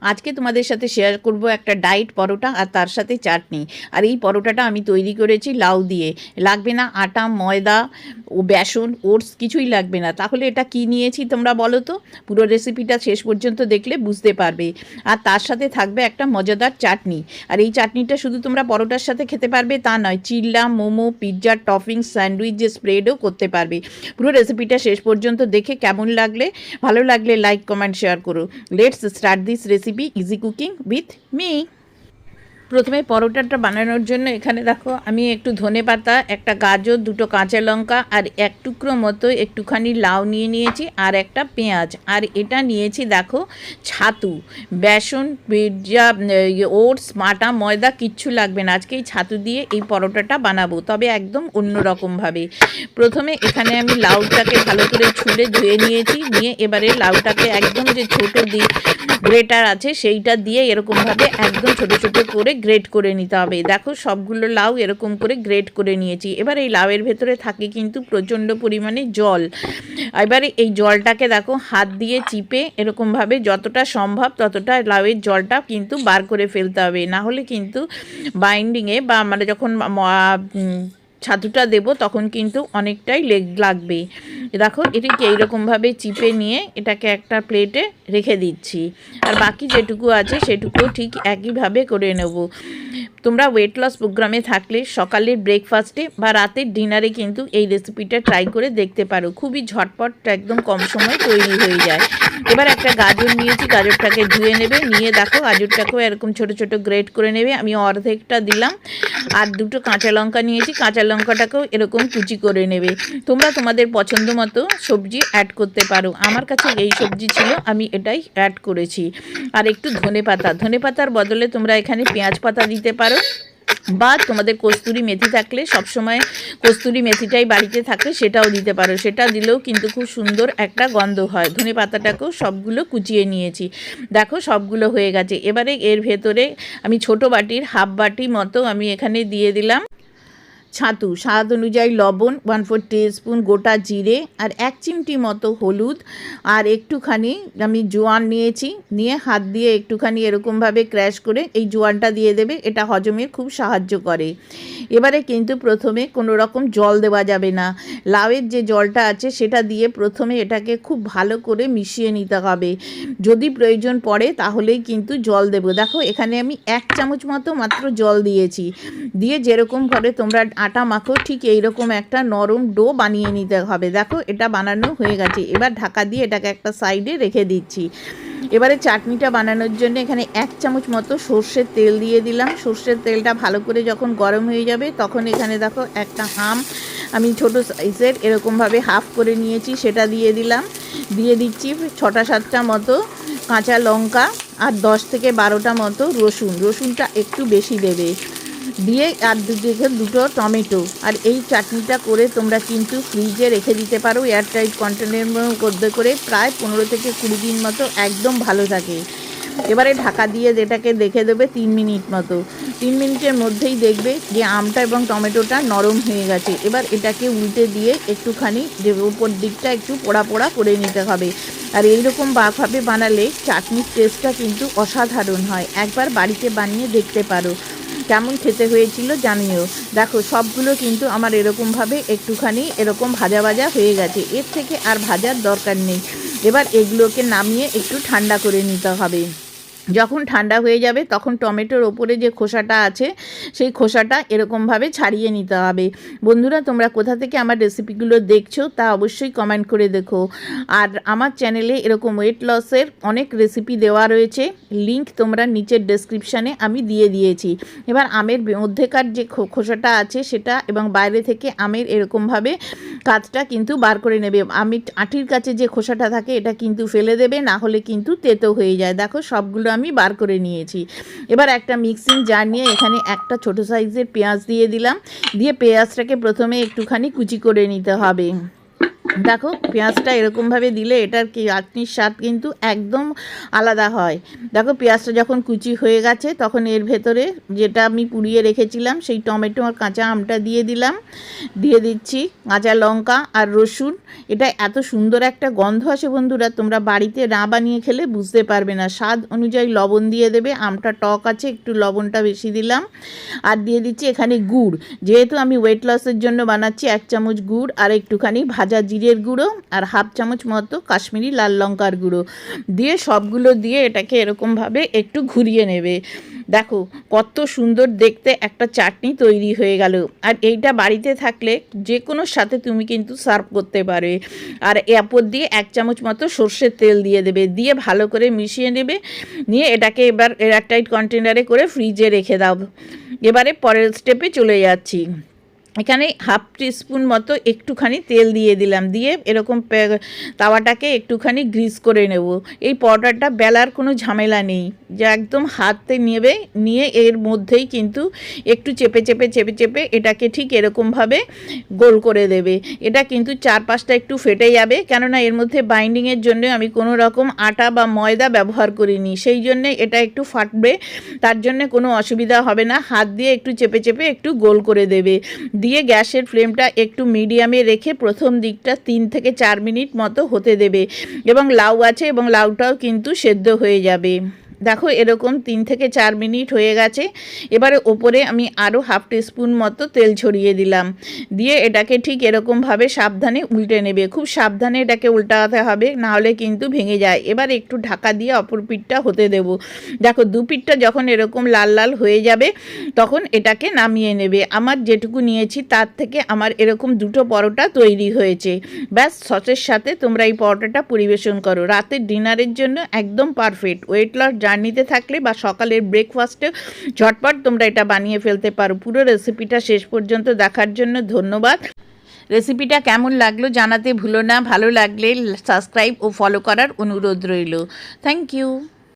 আজকে তোমাদের সাথে শেয়ার করব একটা ডায়েট পরোটা আর তার সাথে চাটনি। আর এই পরোটাটা আমি তৈরি করেছি লাউ দিয়ে। লাগবে না আটা, ময়দা, ও বেসন, ওটস, কিছুই লাগবে না। তাহলে এটা কি নিয়েছি তোমরা বলো তো? পুরো রেসিপিটা শেষ পর্যন্ত দেখলে বুঝতে পারবে। আর তার সাথে থাকবে একটা মজাদার চাটনি। আর এই চাটনিটা শুধু তোমরা পরোটার সাথে খেতে পারবে তা নয়, চিল্লা, মোমো পিৎজার টপিং স্যান্ডউইচ যে স্প্রেডও করতে পারবে। পুরো রেসিপিটা শেষ পর্যন্ত দেখে কেমন লাগলে? ভালো লাগলে লাইক কমেন্ট শেয়ার করো। Let's start this recipe easy cooking with me প্রথমে পরোটাটা বানানোর জন্য এখানে দেখো, আমি একটু ধনে পাতা, একটা গাজর, দুটো কাঁচা লঙ্কা, আর এক টুকরো মতো একটুখানি লাউ নিয়ে নিয়েছি, আর একটা পেঁয়াজ। আর এটা নিয়েছি দেখো, ছাতু। বেসন পিৎজা ওটস, মাটা, ময়দা, কিচ্ছু লাগবে না। আজকে এই ছাতু দিয়ে এই পরোটাটা বানাবো, তবে একদম অন্য রকমভাবে প্রথমে এখানে আমি লাউটাকে ভালো করে ছুলে ধুয়ে নিয়েছি, নিয়ে এবারে লাউটাকে একদম যে ছোটো দিক গ্রেটার আছে, সেইটা দিয়ে এরকমভাবে একদম ছোট ছোট করে গ্রেট করে নিতে হবে। দেখো, সবগুলো লাউ এরকম করে গ্রেট করে নিয়েছি। এবার এই লাউয়ের ভেতরে থাকে কিন্তু প্রচণ্ড পরিমাণে জল। এবারে এই জলটাকে দেখো, হাত দিয়ে চিপে এরকমভাবে যতটা সম্ভব ততটা লাউয়ের জলটা কিন্তু বার করে ফেলতে হবে। না হলে কিন্তু বাইন্ডিংয়ে বা আমরা যখন ছাতুটা দেব, তখন কিন্তু অনেকটাই লেগ লাগবে। দেখো, এটিকে এইরকমভাবে চিপে নিয়ে এটাকে একটা প্লেটে রেখে দিচ্ছি। আর বাকি যেটুকু আছে সেটুকু ঠিক একইভাবে করে নেব। তোমরা ওয়েট লস প্রোগ্রামে থাকলে সকালের ব্রেকফাস্টে বা রাতের ডিনারে কিন্তু এই রেসিপিটা ট্রাই করে দেখতে পারো। খুবই ঝটপট একদম কম সময় তৈরি হয়ে যায়। এবার একটা গাজর নিয়েছি, গাজরটাকে ধুয়ে নেবে, নিয়ে দেখো গাজরটাকেও এরকম ছোট ছোট গ্রেট করে নেবে। আমি অর্ধেকটা দিলাম, আর দুটো কাঁচা লঙ্কা নিয়েছি, কাঁচা লঙ্কাটাকেও এরকম কুচি করে নেবে। তোমরা তোমাদের পছন্দ মতো সবজি অ্যাড করতে পারো। আমার কাছে এই সবজি ছিল, আমি এটাই অ্যাড করেছি। আর একটু ধনে পাতা ধনে পাতার বদলে তোমরা এখানে পেঁয়াজ পাতা দিতে পারো। বা তোমাদের কস্তুরি মেথি থাকলে সব সময় কস্তুরি মেথিটাই বাড়িতে থাকলে সেটাও দিতে পারো। সেটা দিলেও কিন্তু খুব সুন্দর একটা গন্ধ হয়। ধনে পাতাটাকেও সবগুলো কুচিয়ে নিয়েছি। দেখো, সবগুলো হয়ে গেছে। এবারে এর ভেতরে আমি ছোট বাটির হাফ বাটি মতো আমি এখানে দিয়ে দিলাম। ছাতু, স্বাদ অনুযায়ী লবণ ওয়ান ফোর স্পুন গোটা জিরে আর এক চিমটি মতো হলুদ আর একটুখানি আমি জোয়ান নিয়েছি। নিয়ে হাত দিয়ে একটুখানি এরকমভাবে ক্র্যাশ করে এই জোয়ানটা দিয়ে দেবে, এটা হজমে খুব সাহায্য করে। এবারে কিন্তু প্রথমে কোনো রকম জল দেওয়া যাবে না। লাউয়ের যে জলটা আছে সেটা দিয়ে প্রথমে এটাকে খুব ভালো করে মিশিয়ে নিতে হবে। যদি প্রয়োজন পড়ে তাহলেই কিন্তু জল দেবো। দেখো, এখানে আমি এক চামচ মতো মাত্র জল দিয়েছি। দিয়ে যেরকম করে তোমরা আটা মাখো, ঠিক এইরকম একটা নরম ডো বানিয়ে নিতে হবে। দেখো, এটা বানানো হয়ে গেছে। এবার ঢাকা দিয়ে এটাকে একটা সাইডে রেখে দিচ্ছি। এবারে চাটনিটা বানানোর জন্য এখানে এক চামচ মতো সর্ষের তেল দিয়ে দিলাম। সর্ষের তেলটা ভালো করে যখন গরম হয়ে যাবে, তখন এখানে দেখো একটা আম আমি ছোট সাইজের এরকমভাবে হাফ করে নিয়েছি, সেটা দিয়ে দিলাম। দিয়ে দিচ্ছি ছটা সাতটা মতো কাঁচা লঙ্কা আর দশ থেকে বারোটা মতো রসুন। রসুনটা একটু বেশি দেবে। দিয়ে আর দুদিকে দুটো টমেটো। আর এই চাটনিটা করে তোমরা কিন্তু ফ্রিজে রেখে দিতে পারো। এয়ারটাইট কন্টেনের মধ্যে করে প্রায় পনেরো থেকে কুড়ি দিন মতো একদম ভালো থাকে। এবারে ঢাকা দিয়ে যেটাকে দেখে দেবে তিন মিনিট মতো। তিন মিনিটের মধ্যেই দেখবে যে আমটা এবং টমেটোটা নরম হয়ে গেছে। এবার এটাকে উল্টে দিয়ে একটুখানি যে উপর দিকটা একটু পোড়া পোড়া করে নিতে হবে। আর এইরকম বাভাবে বানালে চাটনির টেস্টটা কিন্তু অসাধারণ হয়। একবার বাড়িতে বানিয়ে দেখতে পারো। কেমন খেতে হয়েছিল জানিও। দেখো, সবগুলো কিন্তু আমার এরকমভাবে একটুখানি এরকম ভাজা ভাজা হয়ে গেছে। এর থেকে আর ভাজার দরকার নেই। এবার এগুলোকে নামিয়ে একটু ঠান্ডা করে নিতে হবে। যখন ঠান্ডা হয়ে যাবে তখন টমেটোর ওপরে যে খোসাটা আছে, সেই খোসাটা এরকমভাবে ছাড়িয়ে নিতে হবে। বন্ধুরা, তোমরা কোথা থেকে আমার রেসিপিগুলো দেখছ তা অবশ্যই কমেন্ট করে দেখো। আর আমার চ্যানেলে এরকম ওয়েট লসের অনেক রেসিপি দেওয়া রয়েছে লিংক তোমরা নিচের ডেসক্রিপশানে আমি দিয়ে দিয়েছি। এবার আমের মধ্যেকার যে খোসাটা আছে সেটা এবং বাইরে থেকে আমের এরকমভাবে কাজটা কিন্তু বার করে নেবে। আমি আটির কাছে যে খোসাটা থাকে, এটা কিন্তু ফেলে দেবে, না হলে কিন্তু তেতো হয়ে যায়। দেখো সবগুলো আমি বার করে নিয়েছি। এবার একটা মিক্সিং জার নিয়ে এখানে একটা ছোট সাইজের পেঁয়াজ দিয়ে দিলাম। দিয়ে পেঁয়াজটাকে প্রথমে একটুখানি কুচি করে নিতে হবে। দেখো, পেঁয়াজটা এরকমভাবে দিলে এটার কি চাটনির স্বাদ কিন্তু একদম আলাদা হয়। দেখো, পেঁয়াজটা যখন কুচি হয়ে গেছে, তখন এর ভেতরে যেটা আমি পুড়িয়ে রেখেছিলাম, সেই টমেটো আর কাঁচা আমটা দিয়ে দিলাম। দিয়ে দিচ্ছি কাঁচা লঙ্কা আর রসুন। এটা এত সুন্দর একটা গন্ধ আসে বন্ধুরা, তোমরা বাড়িতে না বানিয়ে খেলে বুঝতে পারবে না। স্বাদ অনুযায়ী লবণ দিয়ে দেবে, আমটা টক আছে, একটু লবণটা বেশি দিলাম। আর দিয়ে দিচ্ছি এখানে গুড়। যেহেতু আমি ওয়েট লসের জন্য বানাচ্ছি, এক চামচ গুড় আর একটুখানি ভাজা জিরের গুঁড়ো আর হাফ চামচ মতো কাশ্মীরি লাল লঙ্কার গুঁড়ো দিয়ে সবগুলো দিয়ে এটাকে এরকমভাবে একটু ঘুরিয়ে নেবে। দেখো, কত সুন্দর দেখতে একটা চাটনি তৈরি হয়ে গেল। আর এইটা বাড়িতে থাকলে যে কোনো সাথে তুমি কিন্তু সার্ভ করতে পারবে আর এরপর দিয়ে এক চামচ মতো সর্ষের তেল দিয়ে দেবে। দিয়ে ভালো করে মিশিয়ে নেবে। নিয়ে এটাকে এবার এয়ারটাইট কন্টেনারে করে ফ্রিজে রেখে দাও। এবারে পরের স্টেপে চলে যাচ্ছি। এখানে হাফ টিস্পুন মতো একটুখানি তেল দিয়ে দিলাম, দিয়ে এরকম তাওয়াটাকে একটুখানি গ্রিস করে নেব। এই পরোটাটা বেলার কোনো ঝামেলা নেই, যে একদম হাতে নেবে, নিয়ে এর মধ্যেই কিন্তু একটু চেপে চেপে চেপে চেপে এটাকে ঠিক এরকমভাবে গোল করে দেবে। এটা কিন্তু চার পাঁচটা একটু ফেটে যাবে, কেননা এর মধ্যে বাইন্ডিংয়ের জন্য আমি কোনো রকম আটা বা ময়দা ব্যবহার করিনি। সেই জন্যে এটা একটু ফাটবে, তার জন্য কোনো অসুবিধা হবে না। হাত দিয়ে একটু চেপে চেপে একটু গোল করে দেবে। দিয়ে গ্যাসের ফ্লেমটা একটু মিডিয়ামে রেখে প্রথম দিকটা তিন থেকে চার মিনিট মতো হতে দেবে। এবং লাউ আছে এবং লাউটাও কিন্তু সেদ্ধ হয়ে যাবে। দেখো এরকম তিন থেকে চার মিনিট হয়ে গেছে। এবারে ওপরে আমি আরও হাফ টিস্পুন মতো তেল ছড়িয়ে দিলাম। দিয়ে এটাকে ঠিক এরকমভাবে সাবধানে উল্টে নেবে। খুব সাবধানে এটাকে উল্টাতে হবে, নাহলে কিন্তু ভেঙে যায়। এবার একটু ঢাকা দিয়ে অপর পিঠটা হতে দেব। দেখো, দু পিঠটা যখন এরকম লাল লাল হয়ে যাবে, তখন এটাকে নামিয়ে নেবে। আমার যেটুকু নিয়েছি, তার থেকে আমার এরকম দুটো পরোটা তৈরি হয়েছে। ব্যাস, সসের সাথে তোমরা এই পরোটাটা পরিবেশন করো। রাতের ডিনারের জন্য একদম পারফেক্ট। ওয়েট লস জার্নিতে থাকলে বা সকালের ব্রেকফাস্টে ঝটপট তোমরা এটা বানিয়ে ফেলতে পারো। পুরো রেসিপিটা শেষ পর্যন্ত দেখার জন্য ধন্যবাদ। রেসিপিটা কেমন লাগল জানাতে ভুলো না। ভালো লাগলে সাবস্ক্রাইব ও ফলো করার অনুরোধ রইল। Thank you